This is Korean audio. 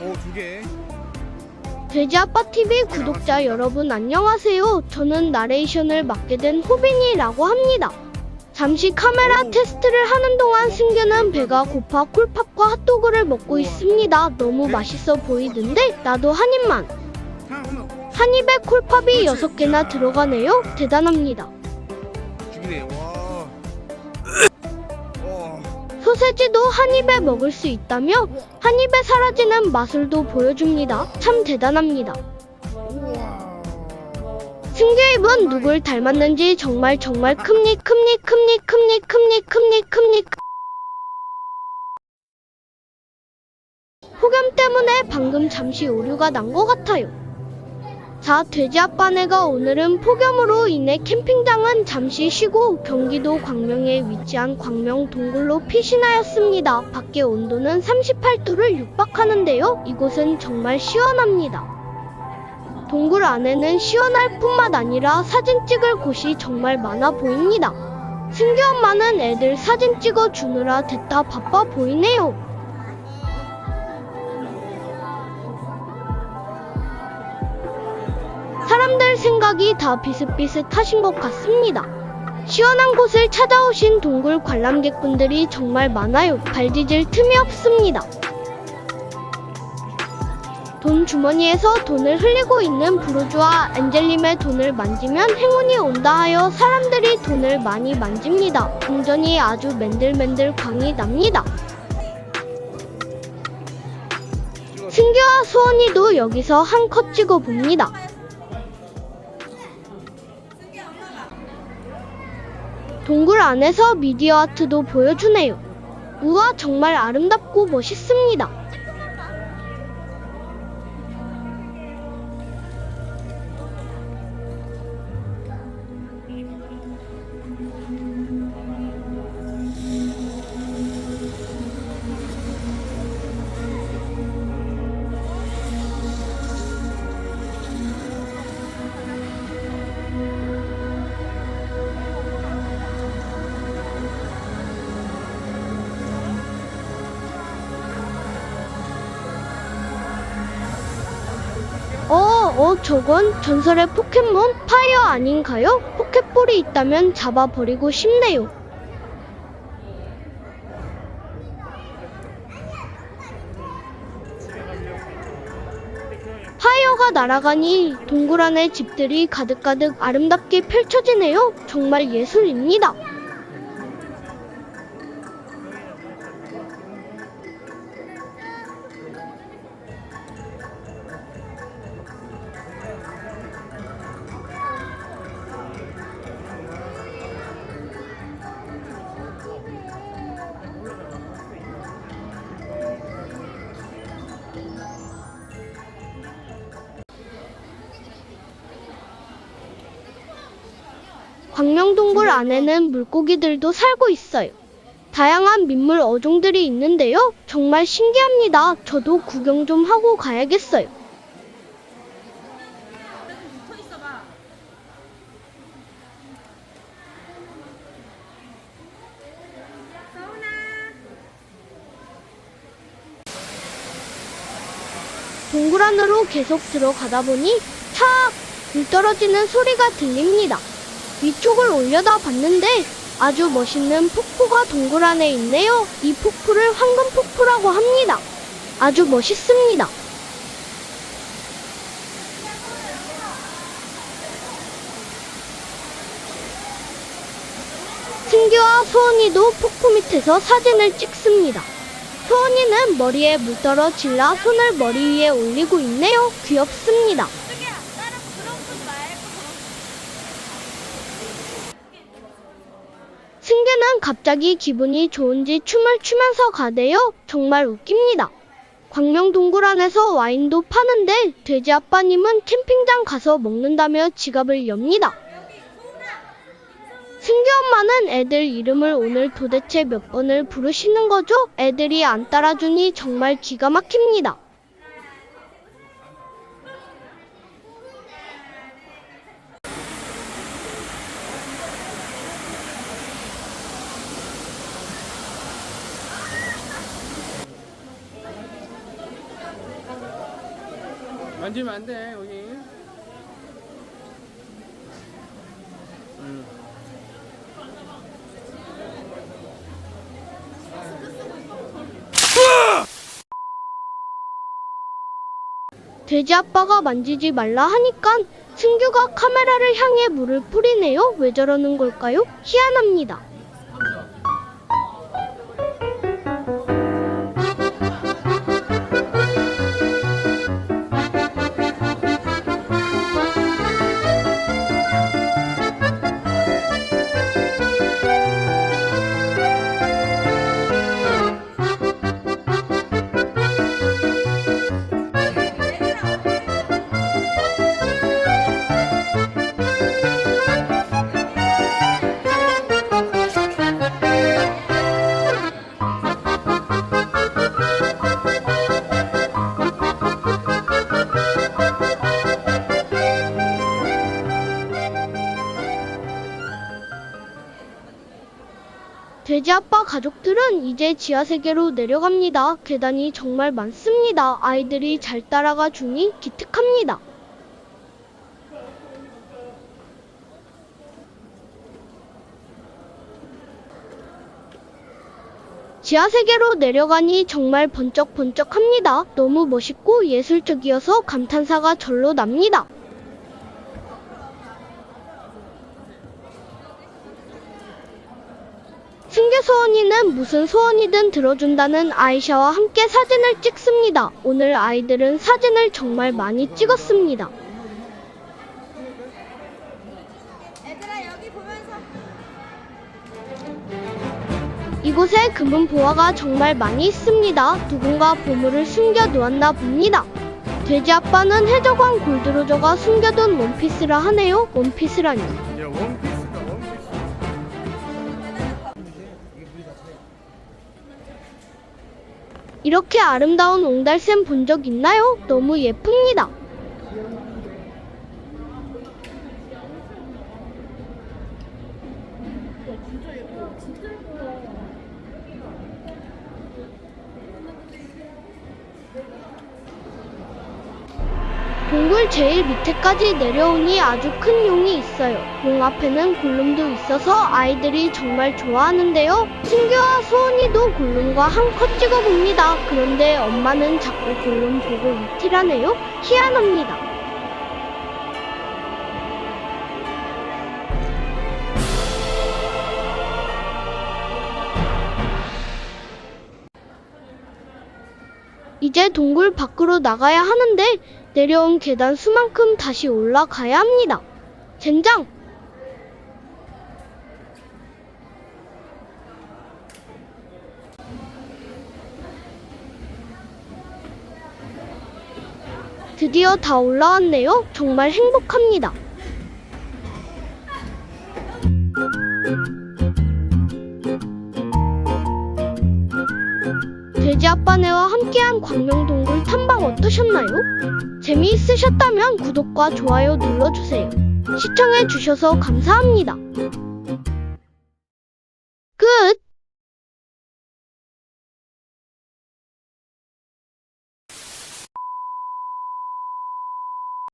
오 두 개. 돼지 아빠 TV 구독자 여러분 안녕하세요. 저는 나레이션을 맡게 된 호빈이라고 합니다. 잠시 카메라 테스트를 하는 동안 승규는 배가 고파 콜팝과 핫도그를 먹고 있습니다. 너무 맛있어 보이던데 나도 한 입만. 한 입에 콜팝이 6개나 들어가네요. 대단합니다. 죽이네. 와. 소세지도 한 입에 먹을 수 있다며 한 입에 사라지는 마술도 보여줍니다. 참 대단합니다. 우와. 승규 입은 누굴 닮았는지 정말 정말 큽니 큽니 큽니 큽니 큽니 큽니 큽니 폭염 때문에 방금 잠시 오류가 난 것 같아요. 자, 돼지 아빠네가 오늘은 폭염으로 인해 캠핑장은 잠시 쉬고 경기도 광명에 위치한 광명 동굴로 피신하였습니다. 밖의 온도는 38도를 육박하는데요. 이곳은 정말 시원합니다. 동굴 안에는 시원할 뿐만 아니라 사진 찍을 곳이 정말 많아 보입니다. 승규 엄마는 애들 사진 찍어 주느라 됐다 바빠 보이네요. 사람들 생각이 다 비슷비슷하신 것 같습니다. 시원한 곳을 찾아오신 동굴 관람객분들이 정말 많아요. 발 디딜 틈이 없습니다. 돈 주머니에서 돈을 흘리고 있는 브루주아 엔젤님의 돈을 만지면 행운이 온다 하여 사람들이 돈을 많이 만집니다. 동전이 아주 맨들맨들 광이 납니다. 승규와 수원이도 여기서 한 컷 찍어 봅니다. 동굴 안에서 미디어 아트도 보여주네요. 우와 정말 아름답고 멋있습니다. 어, 저건 전설의 포켓몬 파이어 아닌가요? 포켓볼이 있다면 잡아버리고 싶네요. 파이어가 날아가니 동굴 안에 집들이 가득가득 아름답게 펼쳐지네요. 정말 예술입니다. 광명동굴 안에는 물고기들도 살고 있어요. 다양한 민물 어종들이 있는데요. 정말 신기합니다. 저도 구경 좀 하고 가야겠어요. 동굴 안으로 계속 들어가다 보니 탁! 물 떨어지는 소리가 들립니다. 위쪽을 올려다 봤는데 아주 멋있는 폭포가 동굴 안에 있네요. 이 폭포를 황금 폭포라고 합니다. 아주 멋있습니다. 승규와 소은이도 폭포 밑에서 사진을 찍습니다. 소은이는 머리에 물 떨어 질라 손을 머리 위에 올리고 있네요. 귀엽습니다. 승규는 갑자기 기분이 좋은지 춤을 추면서 가대요. 정말 웃깁니다. 광명 동굴 안에서 와인도 파는데 돼지 아빠님은 캠핑장 가서 먹는다며 지갑을 엽니다. 승규 엄마는 애들 이름을 오늘 도대체 몇 번을 부르시는 거죠? 애들이 안 따라주니 정말 기가 막힙니다. 만지면 안 돼, 여기. 음. 돼지 아빠가 만지지 말라 하니까 승규가 카메라를 향해 물을 뿌리네요. 왜 저러는 걸까요? 희한합니다. 가족들은 이제 지하 세계로 내려갑니다. 계단이 정말 많습니다. 아이들이 잘 따라가 주니 기특합니다. 지하 세계로 내려가니 정말 번쩍번쩍합니다. 너무 멋있고 예술적이어서 감탄사가 절로 납니다. 승계 소원이는 무슨 소원이든 들어준다는 아이샤와 함께 사진을 찍습니다. 오늘 아이들은 사진을 정말 많이 찍었습니다. 이곳에 금은 보화가 정말 많이 있습니다. 누군가 보물을 숨겨 놓았나 봅니다. 돼지 아빠는 해적왕 골드로저가 숨겨둔 원피스라 하네요. 원피스라니. 야 원피스다 원피스. 이렇게 아름다운 옹달샘 본 적 있나요? 너무 예쁩니다. 동굴 제일 밑에까지 내려오니 아주 큰 용이 있어요. 용 앞에는 골룸도 있어서 아이들이 정말 좋아하는데요. 승규와 소은이도 골룸과 한컷 찍어봅니다. 그런데 엄마는 자꾸 골룸 보고 이티라네요. 희한합니다. 이제 동굴 밖으로 나가야 하는데 내려온 계단 수만큼 다시 올라가야 합니다. 젠장! 드디어 다 올라왔네요. 정말 행복합니다. 함께한 광명동굴 탐방 어떠셨나요? 재미있으셨다면 구독과 좋아요 눌러주세요. 시청해주셔서 감사합니다.